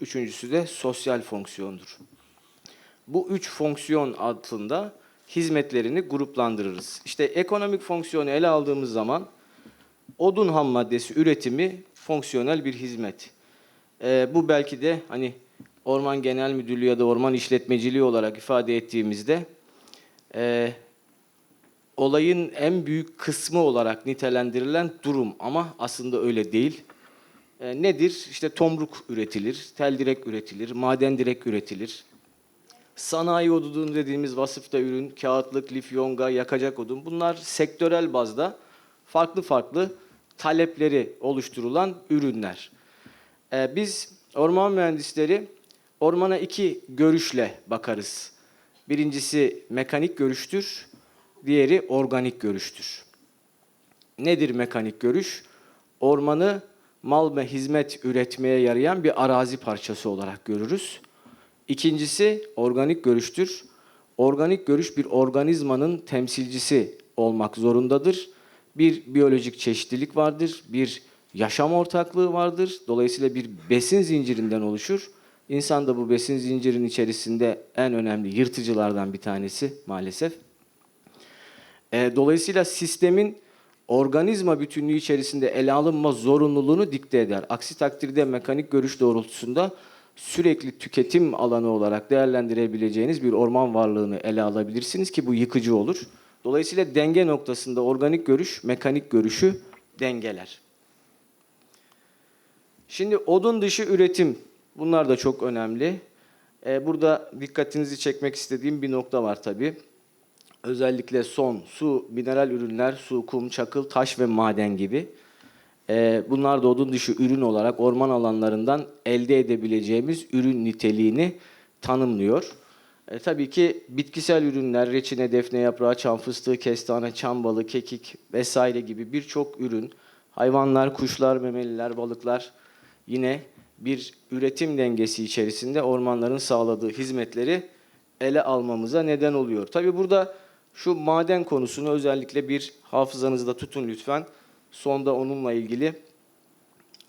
Üçüncüsü de sosyal fonksiyondur. Bu üç fonksiyon altında hizmetlerini gruplandırırız. İşte ekonomik fonksiyonu ele aldığımız zaman odun ham maddesi üretimi fonksiyonel bir hizmet. Ee, bu belki de hani Orman Genel Müdürlüğü ya da Orman İşletmeciliği olarak ifade ettiğimizde e, olayın en büyük kısmı olarak nitelendirilen durum ama aslında öyle değil. E, nedir? İşte tomruk üretilir, tel direk üretilir, maden direk üretilir. Sanayi odun dediğimiz vasıfta ürün, kağıtlık, lif, yonga, yakacak odun bunlar sektörel bazda farklı farklı talepleri oluşturulan ürünler. Ee, biz orman mühendisleri ormana iki görüşle bakarız. Birincisi mekanik görüştür, diğeri organik görüştür. Nedir mekanik görüş? Ormanı mal ve hizmet üretmeye yarayan bir arazi parçası olarak görürüz. İkincisi organik görüştür. Organik görüş bir organizmanın temsilcisi olmak zorundadır. Bir biyolojik çeşitlilik vardır, bir yaşam ortaklığı vardır. Dolayısıyla bir besin zincirinden oluşur. İnsan da bu besin zincirin içerisinde en önemli yırtıcılardan bir tanesi maalesef. E, dolayısıyla sistemin organizma bütünlüğü içerisinde ele alınma zorunluluğunu dikte eder. Aksi takdirde mekanik görüş doğrultusunda sürekli tüketim alanı olarak değerlendirebileceğiniz bir orman varlığını ele alabilirsiniz ki bu yıkıcı olur. Dolayısıyla denge noktasında organik görüş mekanik görüşü dengeler. Şimdi odun dışı üretim bunlar da çok önemli. Ee, burada dikkatinizi çekmek istediğim bir nokta var tabii. Özellikle son su, mineral ürünler, su, kum, çakıl, taş ve maden gibi. Ee, bunlar da odun dışı ürün olarak orman alanlarından elde edebileceğimiz ürün niteliğini tanımlıyor. E, tabii ki bitkisel ürünler, reçine, defne yaprağı, çam fıstığı, kestane, çam balı, kekik vesaire gibi birçok ürün, hayvanlar, kuşlar, memeliler, balıklar yine bir üretim dengesi içerisinde ormanların sağladığı hizmetleri ele almamıza neden oluyor. Tabii burada şu maden konusunu özellikle bir hafızanızda tutun lütfen. Sonda onunla ilgili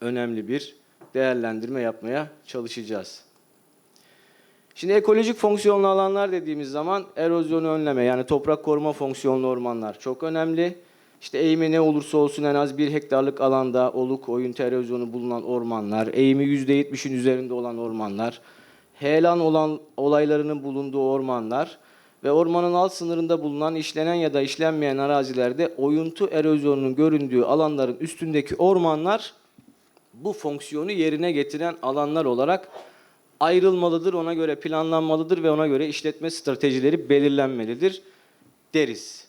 önemli bir değerlendirme yapmaya çalışacağız. Şimdi ekolojik fonksiyonlu alanlar dediğimiz zaman erozyonu önleme yani toprak koruma fonksiyonlu ormanlar çok önemli. İşte eğimi ne olursa olsun en az bir hektarlık alanda oluk, oyuntu, erozyonu bulunan ormanlar, eğimi %70'in üzerinde olan ormanlar, heyelan olan olaylarının bulunduğu ormanlar ve ormanın alt sınırında bulunan işlenen ya da işlenmeyen arazilerde oyuntu erozyonunun göründüğü alanların üstündeki ormanlar bu fonksiyonu yerine getiren alanlar olarak ayrılmalıdır, ona göre planlanmalıdır ve ona göre işletme stratejileri belirlenmelidir deriz.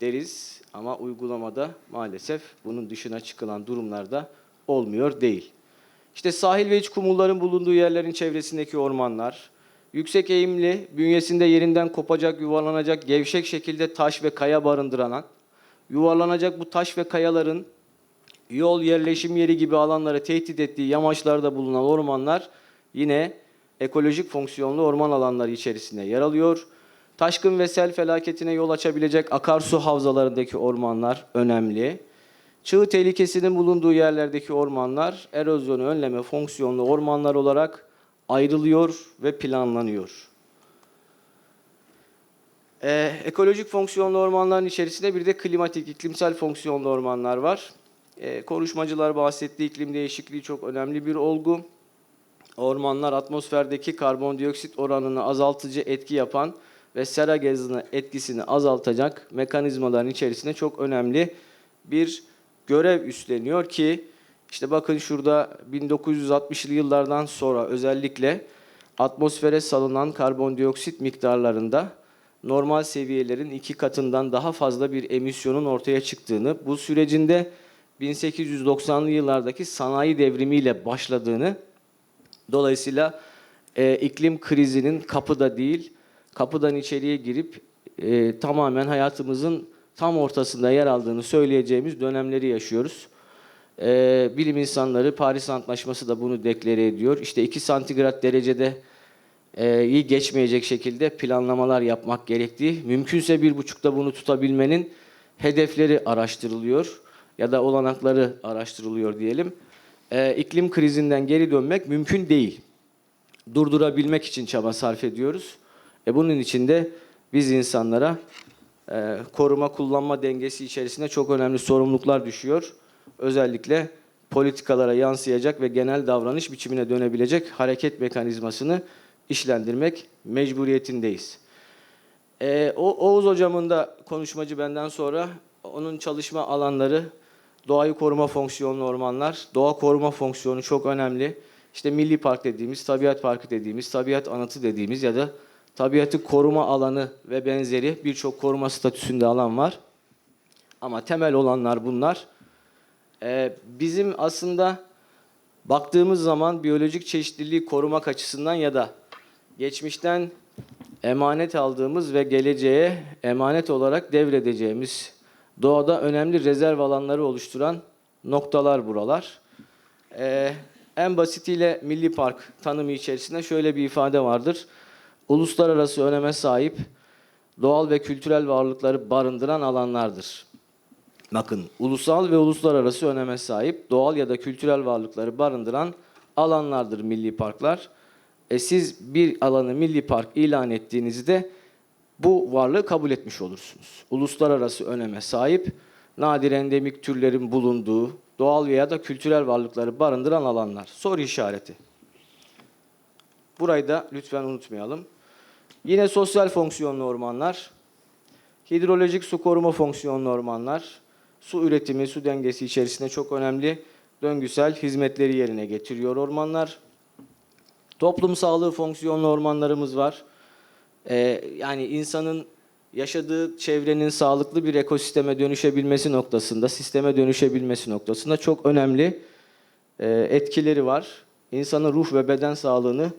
Deriz ama uygulamada maalesef bunun dışına çıkılan durumlarda olmuyor değil. İşte sahil ve iç kumulların bulunduğu yerlerin çevresindeki ormanlar, yüksek eğimli, bünyesinde yerinden kopacak, yuvarlanacak, gevşek şekilde taş ve kaya barındıran, yuvarlanacak bu taş ve kayaların yol, yerleşim yeri gibi alanları tehdit ettiği yamaçlarda bulunan ormanlar yine ekolojik fonksiyonlu orman alanları içerisinde yer alıyor. Taşkın ve sel felaketine yol açabilecek akarsu havzalarındaki ormanlar önemli. Çığ tehlikesinin bulunduğu yerlerdeki ormanlar erozyonu önleme fonksiyonlu ormanlar olarak ayrılıyor ve planlanıyor. Ee, ekolojik fonksiyonlu ormanların içerisinde bir de klimatik, iklimsel fonksiyonlu ormanlar var. Ee, konuşmacılar bahsetti, iklim değişikliği çok önemli bir olgu. Ormanlar atmosferdeki karbondioksit oranını azaltıcı etki yapan ve sera gazının etkisini azaltacak mekanizmaların içerisinde çok önemli bir görev üstleniyor ki işte bakın şurada 1960'lı yıllardan sonra özellikle atmosfere salınan karbondioksit miktarlarında normal seviyelerin iki katından daha fazla bir emisyonun ortaya çıktığını, bu sürecinde 1890'lı yıllardaki sanayi devrimiyle başladığını, dolayısıyla e, iklim krizinin kapıda değil, kapıdan içeriye girip e, tamamen hayatımızın tam ortasında yer aldığını söyleyeceğimiz dönemleri yaşıyoruz. E, bilim insanları Paris Antlaşması da bunu deklare ediyor. İşte 2 santigrat derecede e, iyi geçmeyecek şekilde planlamalar yapmak gerektiği, mümkünse bir buçukta bunu tutabilmenin hedefleri araştırılıyor ya da olanakları araştırılıyor diyelim. e, iklim krizinden geri dönmek mümkün değil. Durdurabilmek için çaba sarf ediyoruz. E, bunun için de biz insanlara e, koruma kullanma dengesi içerisinde çok önemli sorumluluklar düşüyor. Özellikle politikalara yansıyacak ve genel davranış biçimine dönebilecek hareket mekanizmasını işlendirmek mecburiyetindeyiz. Ee, o Oğuz hocamın da konuşmacı benden sonra onun çalışma alanları doğayı koruma fonksiyonlu ormanlar. Doğa koruma fonksiyonu çok önemli. İşte milli park dediğimiz, tabiat parkı dediğimiz, tabiat anıtı dediğimiz ya da tabiatı koruma alanı ve benzeri birçok koruma statüsünde alan var. Ama temel olanlar bunlar. Ee, bizim aslında baktığımız zaman biyolojik çeşitliliği korumak açısından ya da geçmişten emanet aldığımız ve geleceğe emanet olarak devredeceğimiz doğada önemli rezerv alanları oluşturan noktalar buralar. Ee, en basitiyle Milli Park tanımı içerisinde şöyle bir ifade vardır. Uluslararası öneme sahip doğal ve kültürel varlıkları barındıran alanlardır. Bakın, ulusal ve uluslararası öneme sahip doğal ya da kültürel varlıkları barındıran alanlardır milli parklar. E siz bir alanı milli park ilan ettiğinizde bu varlığı kabul etmiş olursunuz. Uluslararası öneme sahip, nadir endemik türlerin bulunduğu, doğal veya da kültürel varlıkları barındıran alanlar. Soru işareti. Burayı da lütfen unutmayalım. Yine sosyal fonksiyonlu ormanlar, hidrolojik su koruma fonksiyonlu ormanlar, su üretimi, su dengesi içerisinde çok önemli döngüsel hizmetleri yerine getiriyor ormanlar. Toplum sağlığı fonksiyonlu ormanlarımız var. Ee, yani insanın yaşadığı çevrenin sağlıklı bir ekosisteme dönüşebilmesi noktasında, sisteme dönüşebilmesi noktasında çok önemli e, etkileri var. İnsanın ruh ve beden sağlığını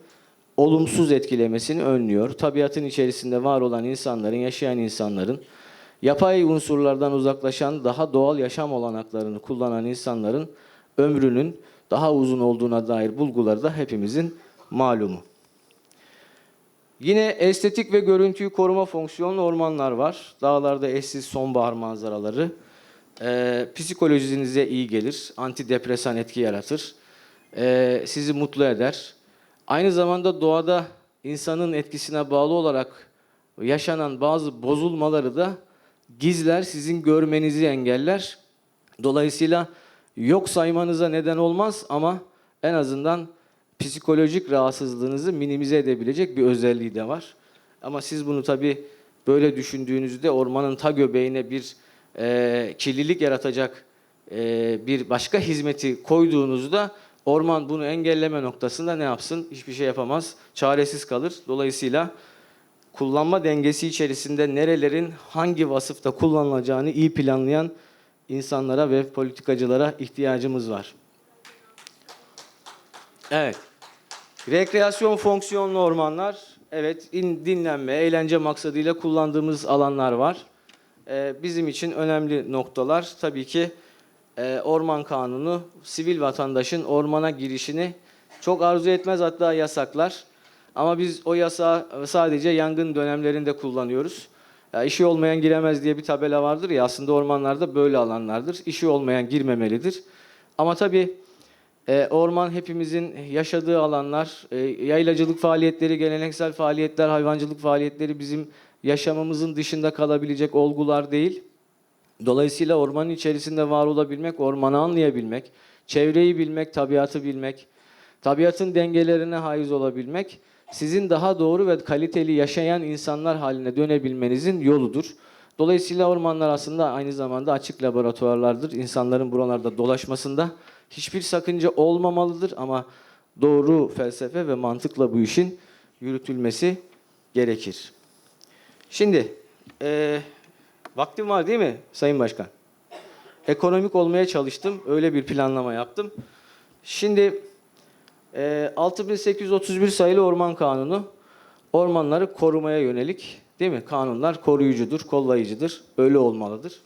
olumsuz etkilemesini önlüyor. Tabiatın içerisinde var olan insanların, yaşayan insanların, yapay unsurlardan uzaklaşan, daha doğal yaşam olanaklarını kullanan insanların ömrünün daha uzun olduğuna dair bulguları da hepimizin malumu. Yine estetik ve görüntüyü koruma fonksiyonlu ormanlar var. Dağlarda eşsiz sonbahar manzaraları. Ee, psikolojinize iyi gelir. Antidepresan etki yaratır. Ee, sizi mutlu eder. Aynı zamanda doğada insanın etkisine bağlı olarak yaşanan bazı bozulmaları da gizler, sizin görmenizi engeller. Dolayısıyla yok saymanıza neden olmaz ama en azından psikolojik rahatsızlığınızı minimize edebilecek bir özelliği de var. Ama siz bunu tabii böyle düşündüğünüzde ormanın ta göbeğine bir e, kirlilik yaratacak e, bir başka hizmeti koyduğunuzda orman bunu engelleme noktasında ne yapsın? Hiçbir şey yapamaz. Çaresiz kalır. Dolayısıyla kullanma dengesi içerisinde nerelerin hangi vasıfta kullanılacağını iyi planlayan insanlara ve politikacılara ihtiyacımız var. Evet. Rekreasyon fonksiyonlu ormanlar, evet in- dinlenme, eğlence maksadıyla kullandığımız alanlar var. Ee, bizim için önemli noktalar tabii ki e, orman kanunu sivil vatandaşın ormana girişini çok arzu etmez hatta yasaklar. Ama biz o yasağı sadece yangın dönemlerinde kullanıyoruz. Ya işi olmayan giremez diye bir tabela vardır ya aslında ormanlarda böyle alanlardır. İşi olmayan girmemelidir. Ama tabii e, orman hepimizin yaşadığı alanlar, e, yaylacılık faaliyetleri, geleneksel faaliyetler, hayvancılık faaliyetleri bizim yaşamımızın dışında kalabilecek olgular değil. Dolayısıyla ormanın içerisinde var olabilmek, ormanı anlayabilmek, çevreyi bilmek, tabiatı bilmek, tabiatın dengelerine haiz olabilmek, sizin daha doğru ve kaliteli yaşayan insanlar haline dönebilmenizin yoludur. Dolayısıyla ormanlar aslında aynı zamanda açık laboratuvarlardır. İnsanların buralarda dolaşmasında hiçbir sakınca olmamalıdır ama doğru felsefe ve mantıkla bu işin yürütülmesi gerekir. Şimdi, eee vaktim var değil mi Sayın Başkan? Ekonomik olmaya çalıştım, öyle bir planlama yaptım. Şimdi eee 6831 sayılı Orman Kanunu ormanları korumaya yönelik değil mi? Kanunlar koruyucudur, kollayıcıdır, öyle olmalıdır.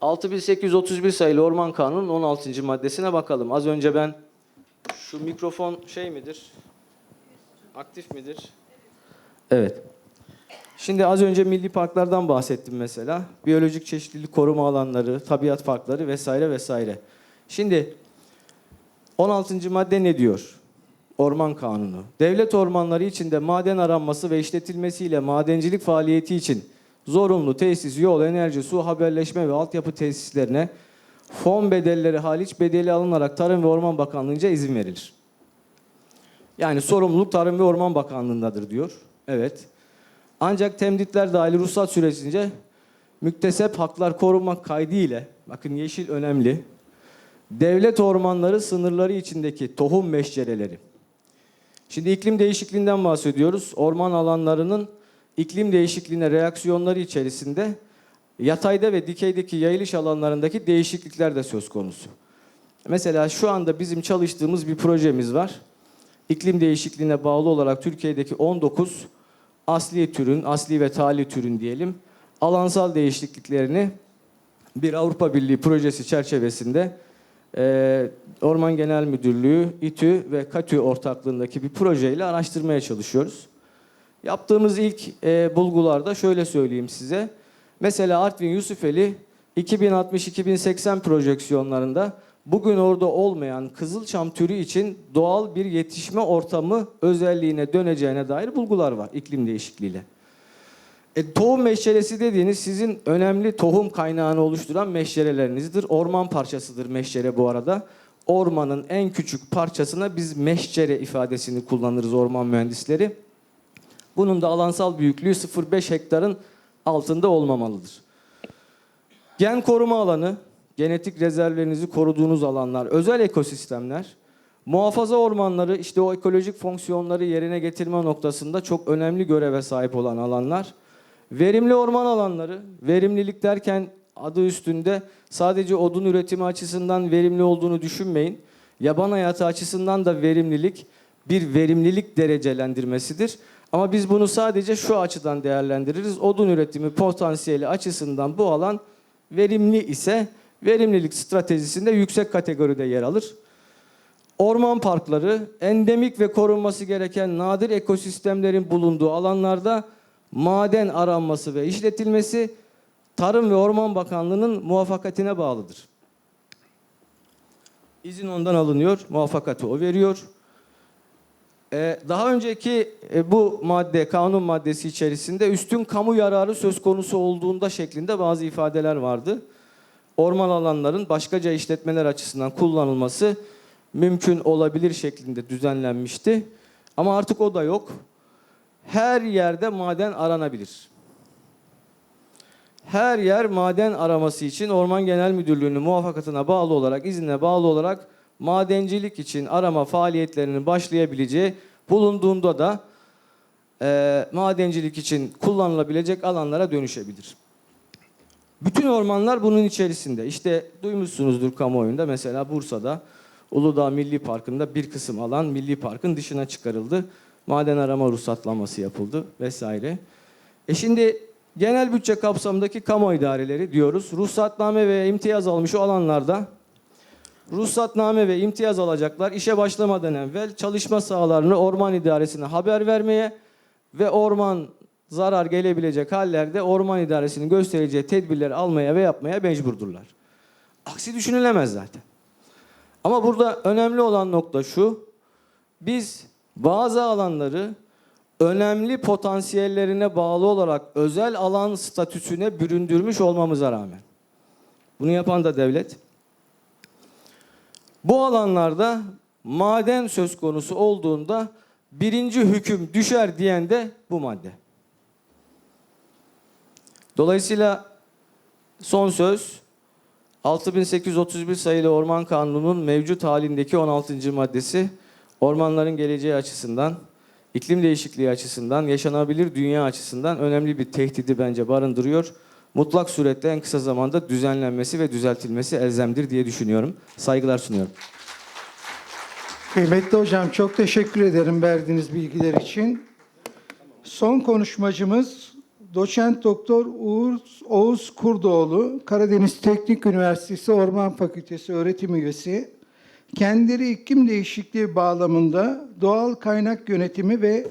6831 sayılı Orman Kanunu'nun 16. maddesine bakalım. Az önce ben şu mikrofon şey midir? Aktif midir? Evet. Şimdi az önce milli parklardan bahsettim mesela. Biyolojik çeşitlilik koruma alanları, tabiat parkları vesaire vesaire. Şimdi 16. madde ne diyor? Orman Kanunu. Devlet ormanları içinde maden aranması ve işletilmesiyle madencilik faaliyeti için zorunlu tesis, yol, enerji, su, haberleşme ve altyapı tesislerine fon bedelleri hariç bedeli alınarak Tarım ve Orman Bakanlığı'nca izin verilir. Yani sorumluluk Tarım ve Orman Bakanlığı'ndadır diyor. Evet. Ancak temditler dahil ruhsat süresince müktesep haklar korunmak kaydıyla, bakın yeşil önemli, devlet ormanları sınırları içindeki tohum meşcereleri. Şimdi iklim değişikliğinden bahsediyoruz. Orman alanlarının iklim değişikliğine reaksiyonları içerisinde yatayda ve dikeydeki yayılış alanlarındaki değişiklikler de söz konusu. Mesela şu anda bizim çalıştığımız bir projemiz var. İklim değişikliğine bağlı olarak Türkiye'deki 19 asli türün, asli ve tali türün diyelim, alansal değişikliklerini bir Avrupa Birliği projesi çerçevesinde e, Orman Genel Müdürlüğü, İTÜ ve KATÜ ortaklığındaki bir projeyle araştırmaya çalışıyoruz. Yaptığımız ilk e, bulgularda şöyle söyleyeyim size. Mesela Artvin Yusufeli 2060-2080 projeksiyonlarında bugün orada olmayan Kızılçam türü için doğal bir yetişme ortamı özelliğine döneceğine dair bulgular var iklim değişikliğiyle. E, tohum meşçeresi dediğiniz sizin önemli tohum kaynağını oluşturan meşçerelerinizdir. Orman parçasıdır meşçere bu arada. Ormanın en küçük parçasına biz meşçere ifadesini kullanırız orman mühendisleri. Bunun da alansal büyüklüğü 0,5 hektarın altında olmamalıdır. Gen koruma alanı, genetik rezervlerinizi koruduğunuz alanlar, özel ekosistemler, muhafaza ormanları işte o ekolojik fonksiyonları yerine getirme noktasında çok önemli göreve sahip olan alanlar. Verimli orman alanları, verimlilik derken adı üstünde sadece odun üretimi açısından verimli olduğunu düşünmeyin. Yaban hayatı açısından da verimlilik bir verimlilik derecelendirmesidir. Ama biz bunu sadece şu açıdan değerlendiririz. Odun üretimi potansiyeli açısından bu alan verimli ise verimlilik stratejisinde yüksek kategoride yer alır. Orman parkları endemik ve korunması gereken nadir ekosistemlerin bulunduğu alanlarda maden aranması ve işletilmesi Tarım ve Orman Bakanlığı'nın muvaffakatine bağlıdır. İzin ondan alınıyor, muvaffakatı o veriyor. Ee, daha önceki e, bu madde, kanun maddesi içerisinde üstün kamu yararı söz konusu olduğunda şeklinde bazı ifadeler vardı. Orman alanların başkaca işletmeler açısından kullanılması mümkün olabilir şeklinde düzenlenmişti. Ama artık o da yok. Her yerde maden aranabilir. Her yer maden araması için Orman Genel Müdürlüğü'nün muvaffakatına bağlı olarak, iznine bağlı olarak madencilik için arama faaliyetlerinin başlayabileceği bulunduğunda da e, madencilik için kullanılabilecek alanlara dönüşebilir. Bütün ormanlar bunun içerisinde. İşte duymuşsunuzdur kamuoyunda mesela Bursa'da Uludağ Milli Parkı'nda bir kısım alan Milli Park'ın dışına çıkarıldı. Maden arama ruhsatlaması yapıldı vesaire. E şimdi genel bütçe kapsamındaki kamu idareleri diyoruz. Ruhsatname ve imtiyaz almış o alanlarda ruhsatname ve imtiyaz alacaklar işe başlamadan evvel çalışma sahalarını orman idaresine haber vermeye ve orman zarar gelebilecek hallerde orman idaresinin göstereceği tedbirleri almaya ve yapmaya mecburdurlar. Aksi düşünülemez zaten. Ama burada önemli olan nokta şu. Biz bazı alanları önemli potansiyellerine bağlı olarak özel alan statüsüne büründürmüş olmamıza rağmen. Bunu yapan da devlet. Bu alanlarda maden söz konusu olduğunda birinci hüküm düşer diyen de bu madde. Dolayısıyla son söz 6831 sayılı Orman Kanunu'nun mevcut halindeki 16. maddesi ormanların geleceği açısından, iklim değişikliği açısından, yaşanabilir dünya açısından önemli bir tehdidi bence barındırıyor. Mutlak suretle en kısa zamanda düzenlenmesi ve düzeltilmesi elzemdir diye düşünüyorum. Saygılar sunuyorum. Kıymetli hocam çok teşekkür ederim verdiğiniz bilgiler için. Son konuşmacımız Doçent Doktor Uğur, Oğuz Kurdoğlu, Karadeniz Teknik Üniversitesi Orman Fakültesi öğretim üyesi. Kendileri iklim değişikliği bağlamında doğal kaynak yönetimi ve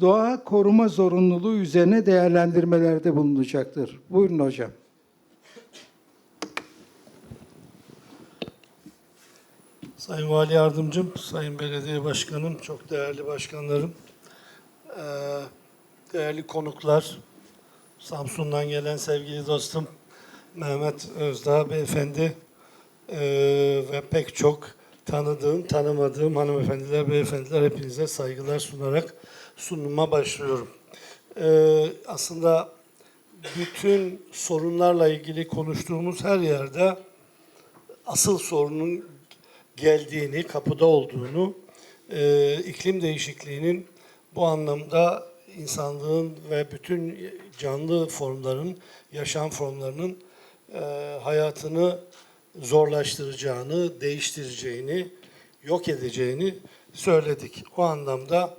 doğa koruma zorunluluğu üzerine değerlendirmelerde bulunacaktır. Buyurun hocam. Sayın Vali Yardımcım, Sayın Belediye Başkanım, çok değerli başkanlarım, eee, değerli konuklar, Samsun'dan gelen sevgili dostum Mehmet Özdağ Beyefendi eee, ve pek çok tanıdığım, tanımadığım hanımefendiler, beyefendiler hepinize saygılar sunarak sunuma başlıyorum. Eee, aslında bütün sorunlarla ilgili konuştuğumuz her yerde asıl sorunun geldiğini, kapıda olduğunu, e, iklim değişikliğinin bu anlamda insanlığın ve bütün canlı formların, yaşam formlarının e, hayatını zorlaştıracağını, değiştireceğini, yok edeceğini söyledik. O anlamda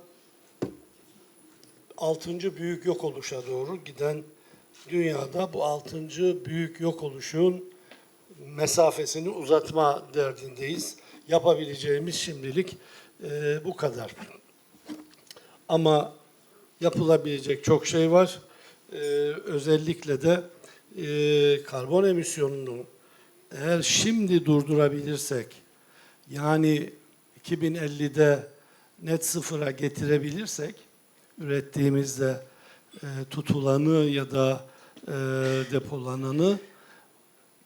altıncı büyük yok oluşa doğru giden dünyada bu altıncı büyük yok oluşun mesafesini uzatma derdindeyiz. Yapabileceğimiz şimdilik e, bu kadar. Ama yapılabilecek çok şey var. E, özellikle de e, karbon emisyonunu eğer şimdi durdurabilirsek, yani 2050'de net sıfıra getirebilirsek, ürettiğimizde e, tutulanı ya da e, depolananı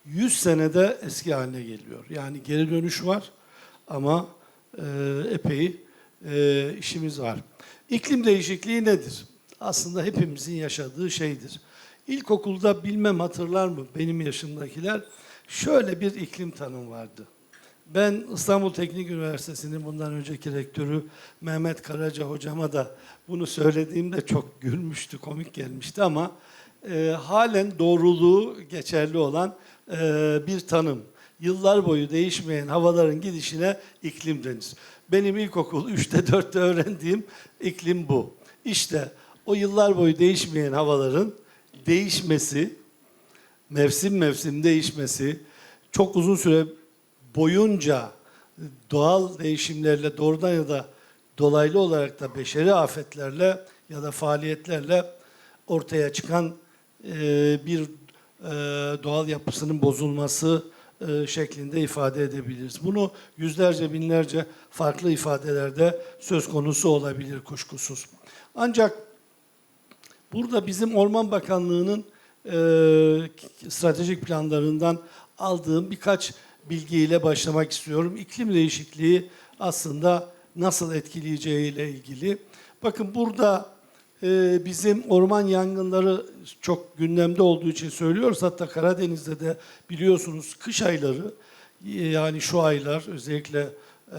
100 senede eski haline geliyor. Yani geri dönüş var ama e, epey e, işimiz var. İklim değişikliği nedir? Aslında hepimizin yaşadığı şeydir. İlkokulda bilmem hatırlar mı benim yaşımdakiler şöyle bir iklim tanım vardı. Ben İstanbul Teknik Üniversitesi'nin bundan önceki rektörü Mehmet Karaca hocama da bunu söylediğimde çok gülmüştü, komik gelmişti ama e, halen doğruluğu geçerli olan e, bir tanım. Yıllar boyu değişmeyen havaların gidişine iklim denir. Benim ilkokul 3'te 4'te öğrendiğim iklim bu. İşte o yıllar boyu değişmeyen havaların değişmesi, mevsim mevsim değişmesi, çok uzun süre boyunca doğal değişimlerle doğrudan ya da dolaylı olarak da beşeri afetlerle ya da faaliyetlerle ortaya çıkan e, bir e, doğal yapısının bozulması e, şeklinde ifade edebiliriz. Bunu yüzlerce binlerce farklı ifadelerde söz konusu olabilir kuşkusuz. Ancak Burada bizim Orman Bakanlığı'nın e, stratejik planlarından aldığım birkaç bilgiyle başlamak istiyorum. İklim değişikliği aslında nasıl etkileyeceğiyle ilgili. Bakın burada e, bizim orman yangınları çok gündemde olduğu için söylüyoruz. Hatta Karadeniz'de de biliyorsunuz kış ayları yani şu aylar özellikle e,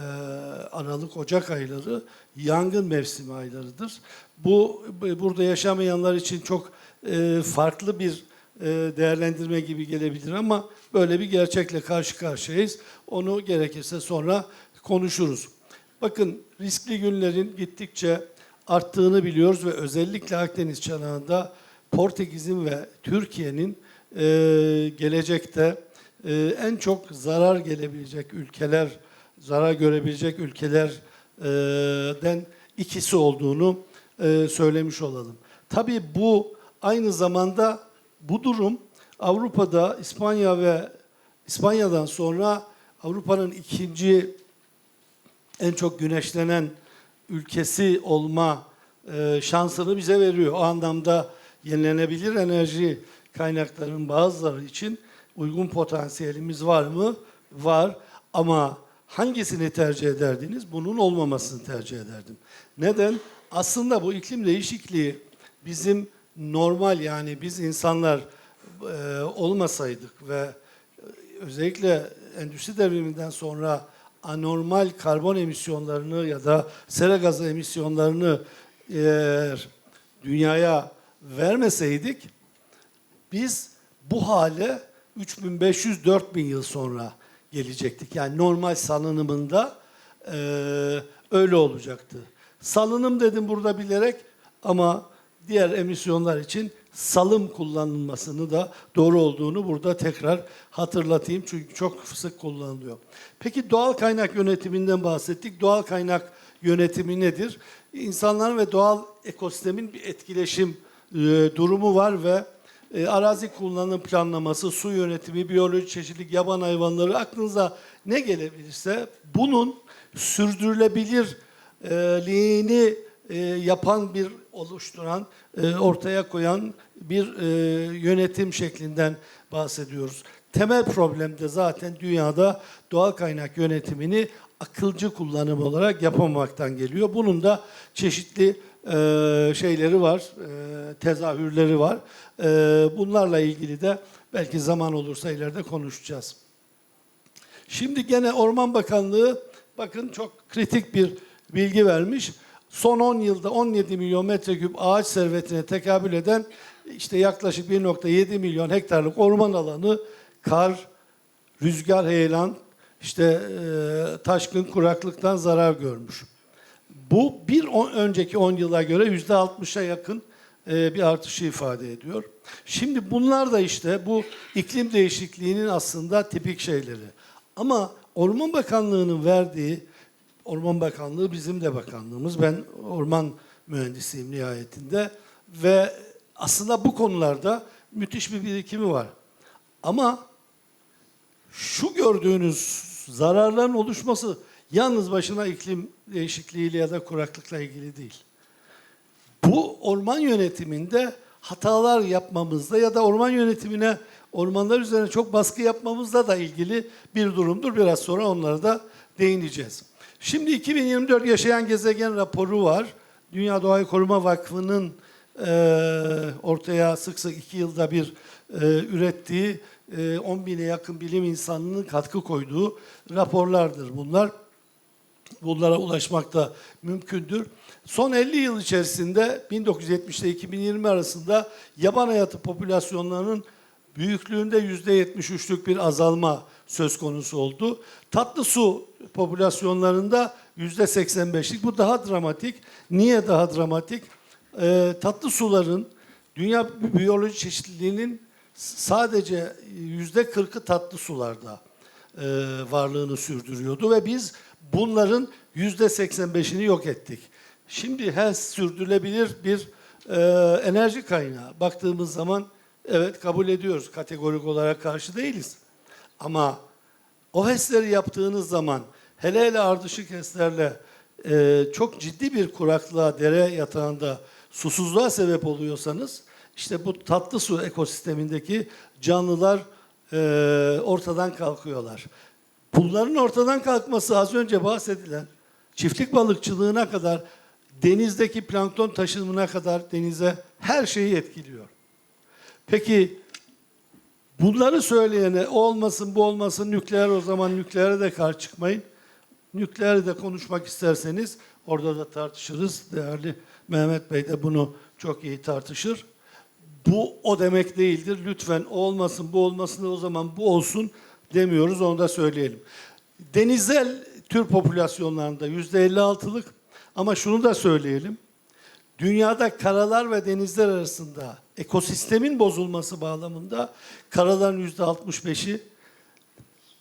Aralık, Ocak ayları yangın mevsimi aylarıdır. Bu- burada yaşamayanlar için çok e, farklı bir e, değerlendirme gibi gelebilir ama böyle bir gerçekle karşı karşıyayız. Onu gerekirse sonra konuşuruz. Bakın riskli günlerin gittikçe arttığını biliyoruz ve özellikle Akdeniz çanağında Portekiz'in ve Türkiye'nin e, gelecekte e, en çok zarar gelebilecek ülkeler, zarar görebilecek ülkelerden ikisi olduğunu e, söylemiş olalım. Tabii bu aynı zamanda bu durum Avrupa'da İspanya ve İspanya'dan sonra Avrupa'nın ikinci en çok güneşlenen ülkesi olma e, şansını bize veriyor. O anlamda yenilenebilir enerji kaynaklarının bazıları için uygun potansiyelimiz var mı? Var. Ama hangisini tercih ederdiniz? Bunun olmamasını tercih ederdim. Neden? Aslında bu iklim değişikliği bizim normal yani biz insanlar e, olmasaydık ve özellikle endüstri devriminden sonra anormal karbon emisyonlarını ya da sera gazı emisyonlarını eğer dünyaya vermeseydik biz bu hale 3500-4000 yıl sonra gelecektik. Yani normal salınımında eee, öyle olacaktı. Salınım dedim burada bilerek ama diğer emisyonlar için salım kullanılmasını da doğru olduğunu burada tekrar hatırlatayım çünkü çok sık kullanılıyor. Peki doğal kaynak yönetiminden bahsettik. Doğal kaynak yönetimi nedir? İnsanların ve doğal ekosistemin bir etkileşim e, durumu var ve e, arazi kullanım planlaması, su yönetimi, biyoloji çeşitlilik, yaban hayvanları aklınıza ne gelebilirse bunun sürdürülebilirliğini e, yapan bir oluşturan, e, ortaya koyan bir e, yönetim şeklinden bahsediyoruz. Temel problem de zaten dünyada doğal kaynak yönetimini akılcı kullanım olarak yapamamaktan geliyor. Bunun da çeşitli e, şeyleri var, tezahürleri var. Bunlarla ilgili de belki zaman olursa ileride konuşacağız. Şimdi gene Orman Bakanlığı bakın çok kritik bir bilgi vermiş. Son 10 yılda 17 milyon metreküp ağaç servetine tekabül eden işte yaklaşık 1.7 milyon hektarlık orman alanı kar, rüzgar, heyelan, işte e, taşkın kuraklıktan zarar görmüş. Bu bir on- önceki 10 yıla göre yüzde 60'a yakın e, bir artışı ifade ediyor. Şimdi bunlar da işte bu iklim değişikliğinin aslında tipik şeyleri. Ama Orman Bakanlığı'nın verdiği, Orman Bakanlığı bizim de bakanlığımız. Ben orman mühendisiyim nihayetinde ve aslında bu konularda müthiş bir birikimi var. Ama şu gördüğünüz zararların oluşması yalnız başına iklim değişikliğiyle ya da kuraklıkla ilgili değil. Bu orman yönetiminde hatalar yapmamızda ya da orman yönetimine ormanlar üzerine çok baskı yapmamızla da ilgili bir durumdur. Biraz sonra onlara da değineceğiz. Şimdi 2024 Yaşayan Gezegen raporu var. Dünya Doğayı Koruma Vakfı'nın eee, ortaya sık sık iki yılda bir eee, ürettiği eee, 10 bine yakın bilim insanının katkı koyduğu raporlardır bunlar bunlara ulaşmak da mümkündür. Son 50 yıl içerisinde 1970 ile 2020 arasında yaban hayatı popülasyonlarının büyüklüğünde %73'lük bir azalma söz konusu oldu. Tatlı su popülasyonlarında %85'lik. Bu daha dramatik. Niye daha dramatik? Ee, tatlı suların dünya biyoloji çeşitliliğinin sadece %40'ı tatlı sularda e, varlığını sürdürüyordu ve biz bunların yüzde 85'ini yok ettik. Şimdi her sürdürülebilir bir e, enerji kaynağı. Baktığımız zaman evet kabul ediyoruz. Kategorik olarak karşı değiliz. Ama o HES'leri yaptığınız zaman hele hele ardışık HES'lerle e, çok ciddi bir kuraklığa, dere yatağında susuzluğa sebep oluyorsanız işte bu tatlı su ekosistemindeki canlılar e, ortadan kalkıyorlar. Bunların ortadan kalkması az önce bahsedilen çiftlik balıkçılığına kadar denizdeki plankton taşımına kadar denize her şeyi etkiliyor. Peki bunları söyleyene olmasın bu olmasın nükleer o zaman nükleere de karşı çıkmayın. Nükleeri de konuşmak isterseniz orada da tartışırız. Değerli Mehmet Bey de bunu çok iyi tartışır. Bu o demek değildir. Lütfen olmasın, bu olmasın, o zaman bu olsun demiyoruz. Onu da söyleyelim. Denizel tür popülasyonlarında yüzde 56'lık ama şunu da söyleyelim. Dünyada karalar ve denizler arasında ekosistemin bozulması bağlamında karaların yüzde 65'i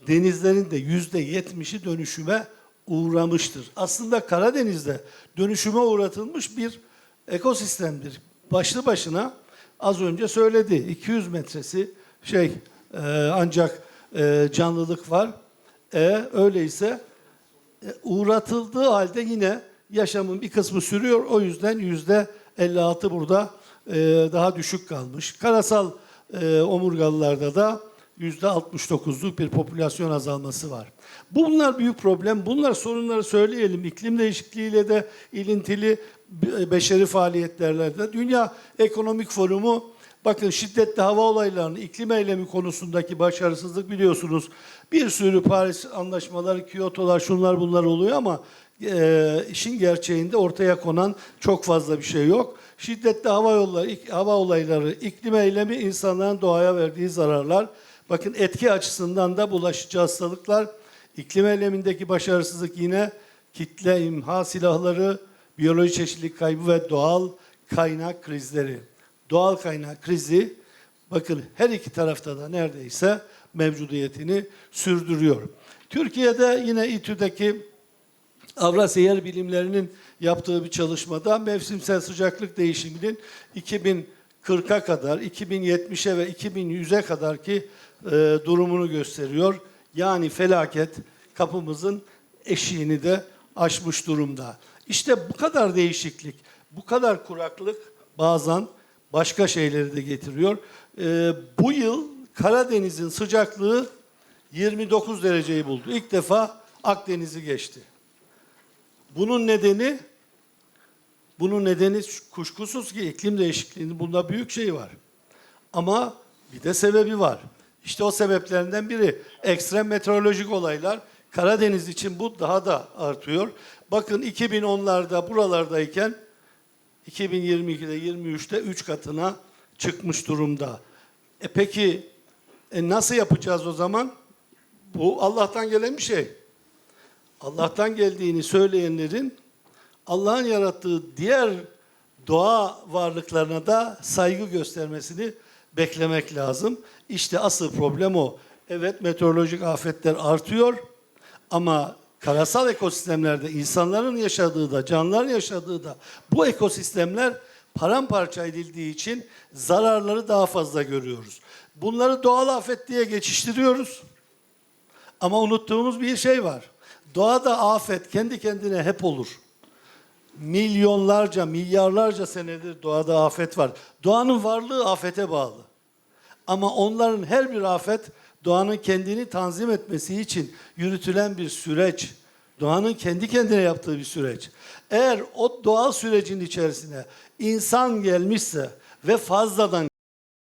denizlerin de yüzde yetmişi dönüşüme uğramıştır. Aslında Karadeniz'de dönüşüme uğratılmış bir ekosistemdir. Başlı başına az önce söyledi 200 metresi şey e, ancak e, canlılık var. E, öyleyse e, uğratıldığı halde yine yaşamın bir kısmı sürüyor. O yüzden yüzde 56 burada daha düşük kalmış. Karasal e, omurgalılarda da yüzde 69'luk bir popülasyon azalması var. Bunlar büyük problem. Bunlar sorunları söyleyelim. İklim değişikliğiyle de ilintili be- beşeri faaliyetlerle de. Dünya Ekonomik Forumu bakın şiddetli hava olaylarının iklim eylemi konusundaki başarısızlık biliyorsunuz. Bir sürü Paris anlaşmaları, Kyoto'lar, şunlar bunlar oluyor ama e, işin gerçeğinde ortaya konan çok fazla bir şey yok. Şiddetli hava yolları, hava olayları, iklim eylemi insanların doğaya verdiği zararlar. Bakın etki açısından da bulaşıcı hastalıklar, iklim eylemindeki başarısızlık yine kitle imha silahları, biyoloji çeşitlilik kaybı ve doğal kaynak krizleri. Doğal kaynak krizi bakın her iki tarafta da neredeyse mevcudiyetini sürdürüyor. Türkiye'de yine İTÜ'deki Avrasya Yer Bilimlerinin yaptığı bir çalışmada mevsimsel sıcaklık değişiminin 2040'a kadar, 2070'e ve 2100'e kadar ki e, durumunu gösteriyor. Yani felaket kapımızın eşiğini de aşmış durumda. İşte bu kadar değişiklik, bu kadar kuraklık bazen başka şeyleri de getiriyor. E, bu yıl Karadeniz'in sıcaklığı 29 dereceyi buldu. İlk defa Akdeniz'i geçti. Bunun nedeni bunun nedeni kuşkusuz ki iklim değişikliğinin bunda büyük şey var. Ama bir de sebebi var. İşte o sebeplerinden biri ekstrem meteorolojik olaylar. Karadeniz için bu daha da artıyor. Bakın 2010'larda buralardayken 2022'de 23'te 3 katına çıkmış durumda. E peki e nasıl yapacağız o zaman? Bu Allah'tan gelen bir şey. Allah'tan geldiğini söyleyenlerin Allah'ın yarattığı diğer doğa varlıklarına da saygı göstermesini beklemek lazım. İşte asıl problem o. Evet meteorolojik afetler artıyor ama karasal ekosistemlerde insanların yaşadığı da canlıların yaşadığı da bu ekosistemler paramparça edildiği için zararları daha fazla görüyoruz. Bunları doğal afet diye geçiştiriyoruz. Ama unuttuğumuz bir şey var. Doğada afet kendi kendine hep olur. Milyonlarca, milyarlarca senedir doğada afet var. Doğanın varlığı afete bağlı. Ama onların her bir afet doğanın kendini tanzim etmesi için yürütülen bir süreç. Doğanın kendi kendine yaptığı bir süreç. Eğer o doğal sürecin içerisine insan gelmişse ve fazladan